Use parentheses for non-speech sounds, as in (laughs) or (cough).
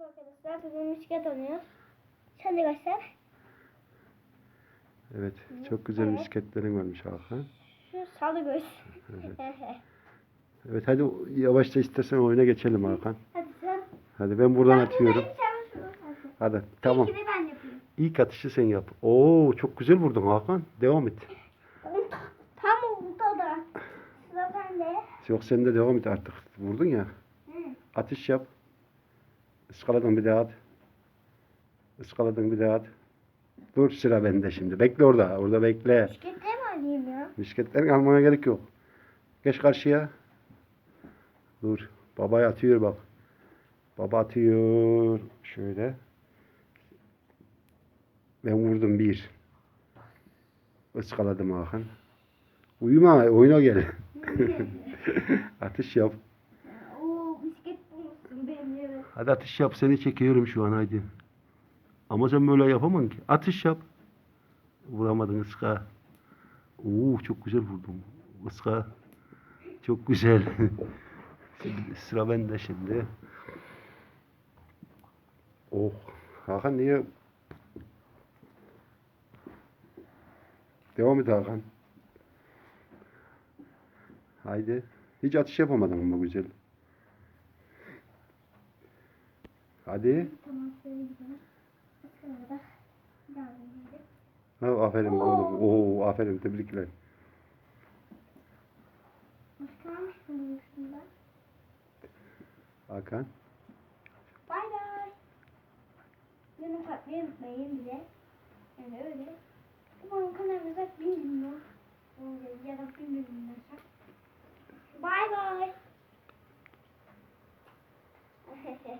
Arkadaşlar bugün bisiklet oynuyoruz. Sen de göster. Evet. Çok güzel Evet. bisikletlerin varmış Hakan. Şu salı göz. (laughs) Evet hadi yavaşça istersen oyuna geçelim Hakan. Hadi sen. Hadi ben buradan Ben atıyorum. buradayım, at. Hadi tamam. İlkini ben yapayım. İlk atışı sen yap. Oo çok güzel vurdun Hakan. Devam et. Tam oldu da. Sıra bende. Yok sen de devam et artık. Vurdun ya. Hı. Atış yap. Iskaladın bir daha at. Iskaladın bir daha at. Dur sıra bende şimdi. Bekle orada. Orada bekle. Bisikletle mi alayım ya? Bisikletlerini almaya gerek yok. Geç karşıya. Dur. Baba atıyor bak. Baba atıyor. Şöyle. Ben vurdum bir. Iskaladım Hakan. Uyuma oyuna gel. (laughs) atış yap. Oo bisiklet bulmuşsun benim evet. Hadi atış yap seni çekiyorum şu an hadi. Ama sen böyle yapamam ki. Atış yap. Vuramadın ıska. Oo çok güzel vurdum. Iska. Çok güzel. (laughs) Sıra bende şimdi. Oh. Hakan niye? Devam et Hakan. Haydi. Hiç atış yapamadın ama güzel. Hadi. Tamam şöyle gidelim. Sonra da devam edelim. Ha, aferin oğlum. Oo, aferin tebrikler. Başka var mı şunun üstünde? Hakan. Bay bay. Benim katlayı unutmayın bize. Yani öyle. Umarım kanalımıza bin milyon ya da bin milyon olacak. Bay bay. (laughs)